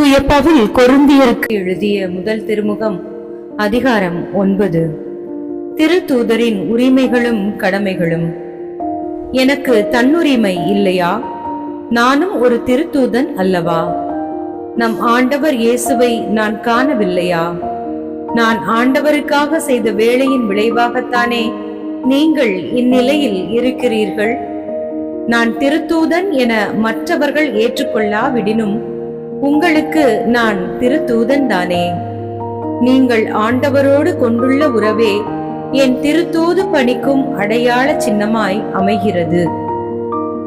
தூய பவுல் கொருந்தியருக்கு எழுதிய முதல் திருமுகம் அதிகாரம் ஒன்பது. திருத்தூதரின் உரிமைகளும் கடமைகளும். எனக்கு தன்னுரிமை இல்லையா? நானும் ஒரு திருத்தூதன் அல்லவா? நம் ஆண்டவர் இயேசுவை நான் காணவில்லையா? நான் ஆண்டவருக்காக செய்த வேலையின் விளைவாகத்தானே நீங்கள் இந்நிலையில் இருக்கிறீர்கள்? நான் திருத்தூதன் என மற்றவர்கள் ஏற்றுக்கொள்ளாவிடினும் உங்களுக்கு நான் திருத்தூதன் தானே. நீங்கள் ஆண்டவரோடு கொண்டுள்ள உறவே என் திருத்தூது பணிக்கும் அடையாள சின்னமாய் அமைகிறது.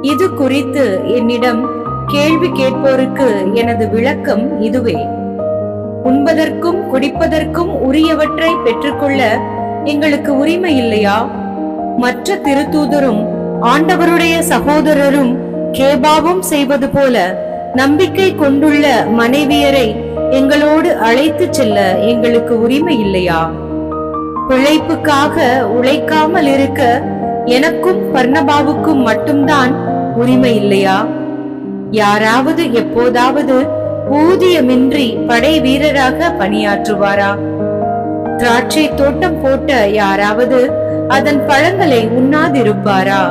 இது குறித்து என்னிடம் கேள்வி கேட்போருக்கு எனது விளக்கம் இதுவே. உண்பதற்கும் குடிப்பதற்கும் உரியவற்றை பெற்றுக்கொள்ள எங்களுக்கு உரிமை இல்லையா? மற்ற திருத்தூதரும் ஆண்டவருடைய சகோதரரும் கேபாவும் செய்வது போல நம்பிக்கை கொண்டுள்ள மனைவியரை எங்களோடு அழைத்துச் செல்ல எங்களுக்கு உரிமை இல்லையா? பிழைப்புக்காக உழைக்காமல் இருக்க எனக்கும் பர்ணபாவுக்கும் மட்டும்தான் உரிமை இல்லையா? யாராவது எப்போதாவது ஊதியமின்றி படை வீரராக பணியாற்றுவாரா? திராட்சை தோட்டம் போட்ட யாராவது அதன் பழங்களை உண்ணாதிருப்பாரா?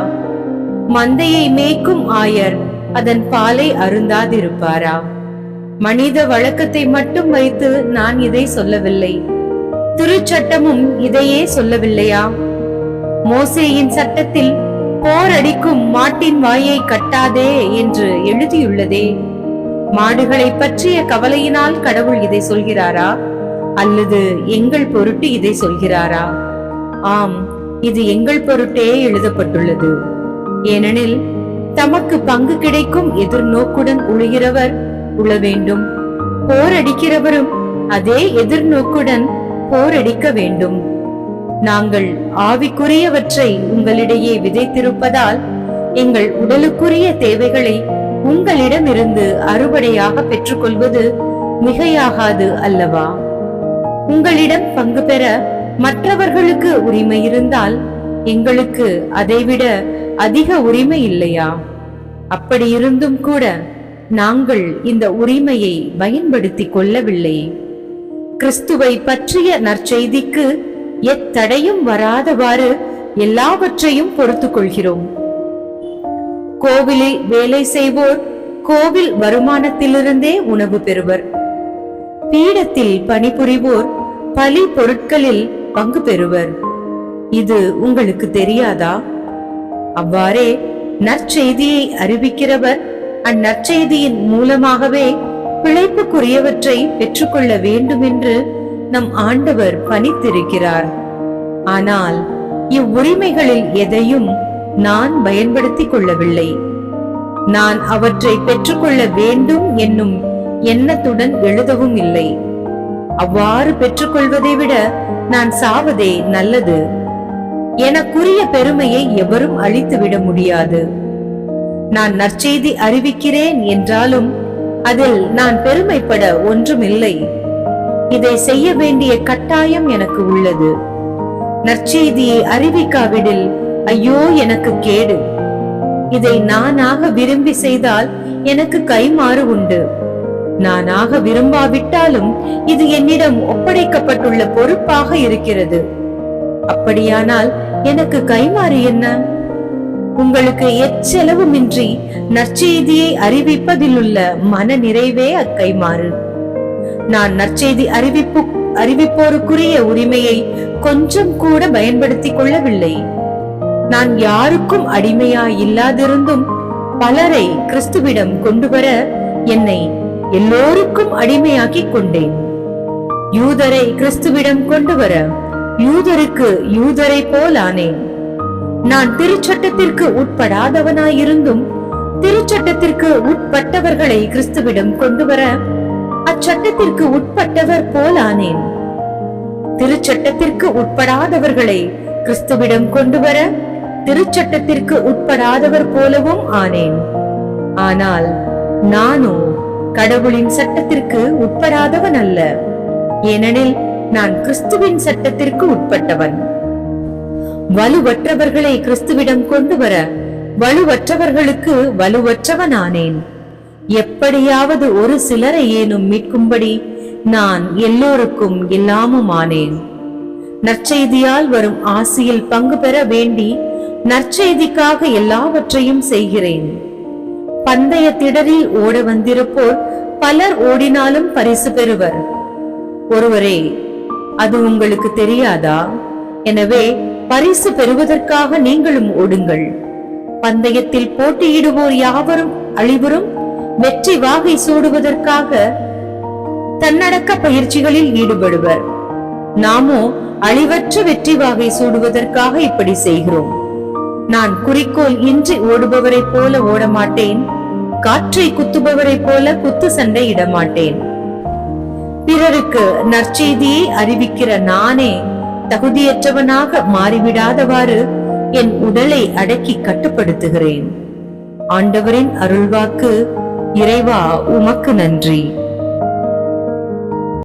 மந்தையை மேய்க்கும் ஆயர் அதன் பாலை அருந்தாதிருப்பாரா? மனித வழக்கத்தை மட்டும் வைத்து நான் இதை சொல்லவில்லை. திருச்சட்டமும் இதையே சொல்லவில்லையா? மோசேயின் சட்டத்தில் போரடிக்கும் மாட்டின் வாயை கட்டாதே என்று எழுதியுள்ளதே. மாடுகளை பற்றிய கவலையினால் கடவுள் இதை சொல்கிறாரா? அல்லது எங்கள் பொருட்டு இதை சொல்கிறாரா? ஆம் இது எங்கள் பொருட்டே எழுதப்பட்டுள்ளது. ஏனெனில் தமக்கு பங்கு கிடைக்கும் எதிர்நோக்குடன் உழுகிறவர் உழ வேண்டும் போரடிக்கிறவரும் அதே எதிர்நோக்குடன் போரடிக்க வேண்டும். நாங்கள் ஆவிக்குரியவற்றை உங்களிடையே விதைத்திருப்பதால் எங்கள் உடலுக்குரிய தேவைகளை உங்களிடமிருந்து அறுவடையாக பெற்றுக்கொள்வது மிகையாகாது அல்லவா? உங்களிடம் பங்கு பெற மற்றவர்களுக்கு உரிமை இருந்தால் எங்களுக்கு அதைவிட அதிக உரிமை இல்லையா? அப்படி இருந்தும் கூட நாங்கள் இந்த உரிமையை பயன்படுத்திக் கொள்ளவில்லை. கிறிஸ்துவை பற்றிய நற்செய்திக்கு எத்தடையும் வராதவாறு எல்லாவற்றையும் பொறுத்துக் கொள்கிறோம். கோவிலில் வேலை செய்வோர் கோவில் வருமானத்திலிருந்தே உணவு பெறுவர். பீடத்தில் பணிபுரிவோர் பலி பொருட்களில் பங்கு பெறுவர். இது உங்களுக்கு தெரியாதா? அவ்வாறே நற்செய்தியை அறிவிக்கிறவர் அந்நற்செய்தியின் மூலமாகவே பிழைப்புக்குரியவற்றை பெற்றுக்கொள்ள வேண்டும் என்று நம் ஆண்டவர் பணித்திருக்கிறார். ஆனால் இவ்வுரிமைகளில் எதையும் நான் பயன்படுத்திக் கொள்ளவில்லை. நான் அவற்றை பெற்றுக்கொள்ள வேண்டும் என்னும் எண்ணத்துடன் எழுதவும் இல்லை. அவ்வாறு பெற்றுக்கொள்வதை விட நான் சாவதே நல்லது. எனக்குரிய பெருமையை எவரும் அழித்துவிட முடியாது. நான் நற்செய்தி அறிவிக்கிறேன் என்றாலும் அதில் நான் பெருமைப்பட ஒன்றுமில்லை. இதை செய்ய வேண்டிய கட்டாயம் எனக்கு உள்ளது. நற்செய்தியை அறிவிக்காவிடில் ஐயோ எனக்கு கேடு. இதை நானாக விரும்பி செய்தால் எனக்கு கைமாறு உண்டு. நானாக விரும்பாவிட்டாலும் இது என்னிடம் ஒப்படைக்கப்பட்டுள்ள பொறுப்பாக இருக்கிறது. அப்படியானால் எனக்கு கைமாறு என்ன? உங்களுக்கு எச்செலவுமின்றி நற்செய்தியை அறிவிப்பதிலுள்ள மன நிறைவே அக்கைமாறு நான் நற்செய்தி அறிவிப்பு அறிவிப்போருக்குரிய உரிமையை கொஞ்சம் கூட பயன்படுத்திக் கொள்ளவில்லை. நான் யாருக்கும் அடிமையா இல்லாதிருந்தும் பலரை கிறிஸ்துவிடம் கொண்டு வர என்னை எல்லோருக்கும் அடிமையாக்கிக் கொண்டேன். யூதரை கிறிஸ்துவிடம் கொண்டு வர யூதருக்கு யூதரை போல் ஆனேன். நான் திருச்சட்டத்திற்கு உட்படாதவனாயிருந்தும் திருச்சட்டத்திற்கு உட்பட்டவர்களை கிறிஸ்துவிடம் கொண்டு வர அச்சட்டத்திற்கு உட்பட்டவர் போல் ஆனேன். திருச்சட்டத்திற்கு உட்படாதவர்களை கிறிஸ்துவிடம் கொண்டு வர திருச்சட்டத்திற்கு உட்படாதவர் போலவும் ஆனேன். ஆனால் நானோ கடவுளின் சட்டத்திற்கு உட்படாதவன் அல்ல. ஏனெனில் நான் கிறிஸ்துவின் சட்டத்திற்கு உட்பட்டவன். வலுவற்றவர்களை கிறிஸ்துவிடம் கொண்டு வர வலுவற்றவர்களுக்கு வலுவற்றவனானேன். எப்படியாவது ஒரு சிலரை ஏனும் மீட்கும்படி நான் எல்லோருக்கும் இல்லாமும் ஆனேன் நற்செய்தியால் வரும் ஆசியில் பங்கு பெற வேண்டி நற்செய்திக்காக எல்லாவற்றையும் செய்கிறேன். பந்தய திடரில் ஓட வந்திருப்போர் பலர் ஓடினாலும் பரிசு பெறுவர். ஒருவரே அது உங்களுக்கு தெரியாதா? எனவே பரிசு பெறுவதற்காக நீங்களும் ஓடுங்கள். பந்தயத்தில் போட்டியிடுவோர் யாவரும் அழிவரும் வெற்றி வாகை சூடுவதற்காக தன்னடக்க பயிற்சிகளில் ஈடுபடுவர். நாமோ அழிவற்ற வெற்றி வாகை சூடுவதற்காக இப்படி செய்கிறோம். நான் குறிக்கோள் இன்றி ஓடுபவரைப் போல ஓட மாட்டேன் காற்றை குத்துபவரைப் போல குத்து சண்டை இடமாட்டேன். பிறருக்கு நற்செய்தியை அறிவிக்கிற நானே தகுதியற்றவனாக மாறிவிடாதவாறு என் உடலை அடக்கி கட்டுப்படுத்துகிறேன். ஆண்டவரின் அருள்வாக்கு இறைவா உமக்கு நன்றி.